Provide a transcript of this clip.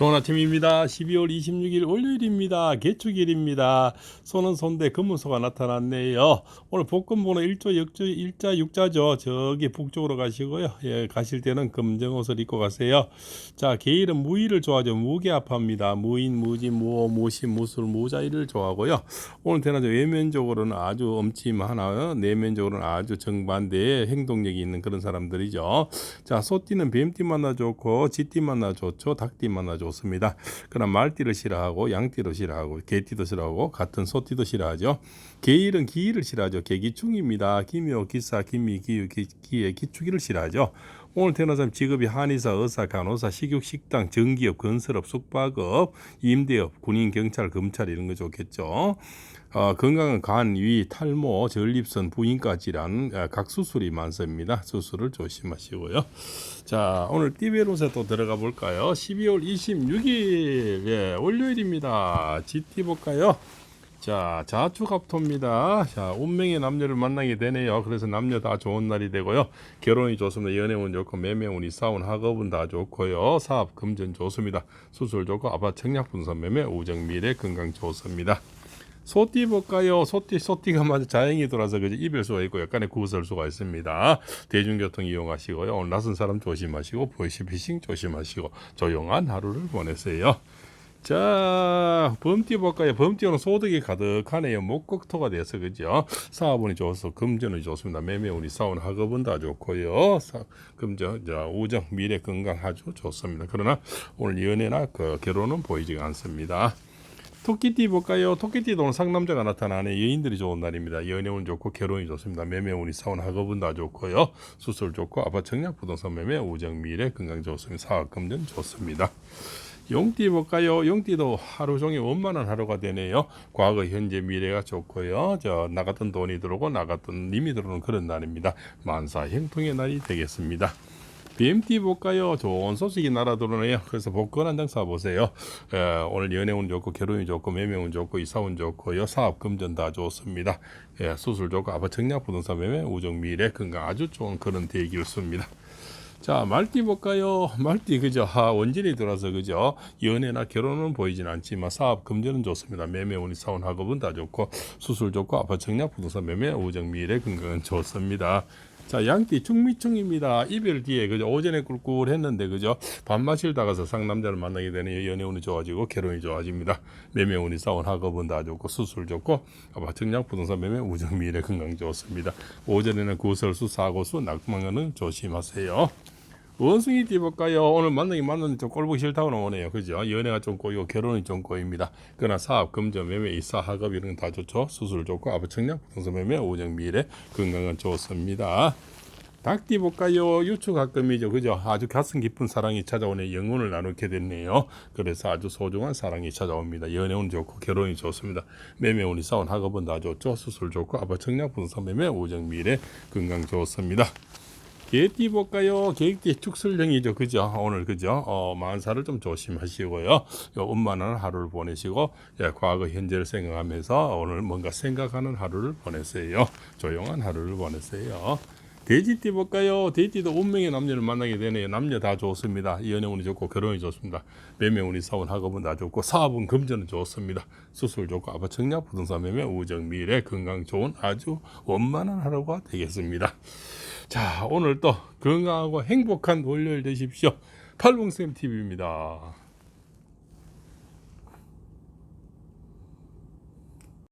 좋은 아침입니다. 12월 26일 월요일입니다. 개축일입니다. 손은 손대 금문소가 나타났네요. 오늘 복권번호 1조 역조 일자 육자죠. 저기 북쪽으로 가시고요. 예, 가실 때는 검정 옷을 입고 가세요. 자, 계일은 무의를 좋아하죠. 무게합합니다. 무인, 무진, 무호, 무신, 무술, 무자일을 좋아하고요. 오늘 대낮에 외면적으로는 아주 엄침하나 내면적으로는 아주 정반대의 행동력이 있는 그런 사람들이죠. 자, 소띠는 뱀띠 만나 좋고 쥐띠 만나 좋죠. 닭띠 만나 좋 습니다. 그러나 말띠를 싫어하고 양띠도 싫어하고 개띠도 싫어하고 같은 소띠도 싫어하죠. 개일은 기일을 싫어하죠. 개기충입니다. 기묘, 기사, 기미, 기유, 기, 기에 기축일을 싫어하죠. 오늘 사람 직업이 한의사, 의사, 간호사, 식육, 식당, 전기업, 건설업, 숙박업, 임대업, 군인, 경찰, 검찰 이런 거 좋겠죠. 어, 건강은 간, 위, 탈모, 전립선, 부인과 질환, 어, 각 수술이 많습니다. 수술을 조심하시고요. 자, 오늘 띠베롯에 또 들어가 볼까요? 12월 26일, 예, 월요일입니다. GT 볼까요? 자, 자축합토입니다. 자, 운명의 남녀를 만나게 되네요. 그래서 남녀 다 좋은 날이 되고요. 결혼이 좋습니다. 연애운 좋고, 매매운이 싸운 학업은 다 좋고요. 사업, 금전 좋습니다. 수술 좋고, 아파트 청약 분산 매매, 우정 미래 건강 좋습니다. 소띠 볼까요? 소띠 소띠가 맞아 자행이 돌아서 그저 이별수가 있고 약간의 구설 수가 있습니다. 대중교통 이용하시고요. 오늘 낯선 사람 조심하시고 보이시피싱 조심하시고 조용한 하루를 보내세요. 자, 범띠 볼까요? 범띠는 소득이 가득하네요. 목국토가 돼서 그죠? 사업운이 좋아서 금전이 좋습니다. 매매운이 싸운 학업은 다 좋고요. 사, 금전, 자, 우정, 미래 건강 아주 좋습니다. 그러나 오늘 연애나 그 결혼은 보이지가 않습니다. 토끼띠 볼까요? 토끼띠도 오늘 상남자가 나타나네. 여인들이 좋은 날입니다. 연애운 좋고 결혼이 좋습니다. 매매운이 사원 학업은 다 좋고요. 수술 좋고 아파트 청약 부동산 매매 우정 미래 건강 좋습니다. 사업 금전 좋습니다. 용띠 볼까요? 용띠도 하루 종일 원만한 하루가 되네요. 과거, 현재, 미래가 좋고요. 저 나갔던 돈이 들어오고 나갔던 님이 들어오는 그런 날입니다. 만사 형통의 날이 되겠습니다. BMT 볼까요? 좋은 소식이 날아들어오네요. 그래서 복권 한 장 사보세요. 에, 오늘 연애운 좋고 결혼이 좋고 매매운 좋고 이사운 좋고요. 사업 금전 다 좋습니다. 예, 수술 좋고 아파트 청약 부동산 매매 우정 미래 건강 아주 좋은 그런 대기였습니다. 자, 말띠 볼까요? 말띠 그죠? 하 원진이 들어서 그죠? 연애나 결혼은 보이진 않지만 사업 금전은 좋습니다. 매매 운이 사원 학업은 다 좋고 수술 좋고 아파트 청약 부동산 매매 우정 미래 건강은 좋습니다. 자, 양띠 충미충입니다. 이별 뒤에 그죠? 오전에 꿀꿀했는데 그죠? 밤마실 다가서 상남자를 만나게 되는 연애 운이 좋아지고 결혼이 좋아집니다. 매매 운이 사원 학업은 다 좋고 수술 좋고 아파트 청약 부동산 매매 우정 미래 건강 좋습니다. 오전에는 구설수 사고수 낙망은 조심하세요. 원숭이 띠볼까요? 오늘 만나기 만났는데 좀 꼴보기 싫다고 나오네요. 그죠? 연애가 좀 꼬이고 결혼이 좀 꼬입니다. 그러나 사업, 금전, 매매, 이사, 학업 이런 건 다 좋죠. 수술 좋고 아부 청약, 부동산 매매, 오정 미래 건강은 좋습니다. 닭띠 볼까요? 유축학금이죠. 그죠? 아주 가슴 깊은 사랑이 찾아오네. 영혼을 나누게 됐네요. 그래서 아주 소중한 사랑이 찾아옵니다. 연애운 좋고 결혼이 좋습니다. 매매운이 싸운 학업은 다 좋죠. 수술 좋고 아빠 청약 분산 매매 오정 미래 건강 좋습니다. 개띠 볼까요? 개띠 축설령이죠. 그죠? 오늘 그죠? 어, 만사를 좀 조심하시고요. 요 원만한 하루를 보내시고 예, 과거 현재를 생각하면서 오늘 뭔가 생각하는 하루를 보내세요. 조용한 하루를 보내세요. 돼지띠 볼까요? 돼지도 운명의 남녀를 만나게 되네요. 남녀 다 좋습니다. 연애운이 좋고 결혼이 좋습니다. 매매운이 사원 학업은 다 좋고 사업은 금전은 좋습니다. 수술 좋고 아파 청약 부동산 매매 우정 미래 건강 좋은 아주 원만한 하루가 되겠습니다. 자 오늘 또 건강하고 행복한 월요일 되십시오. 팔봉쌤 TV입니다.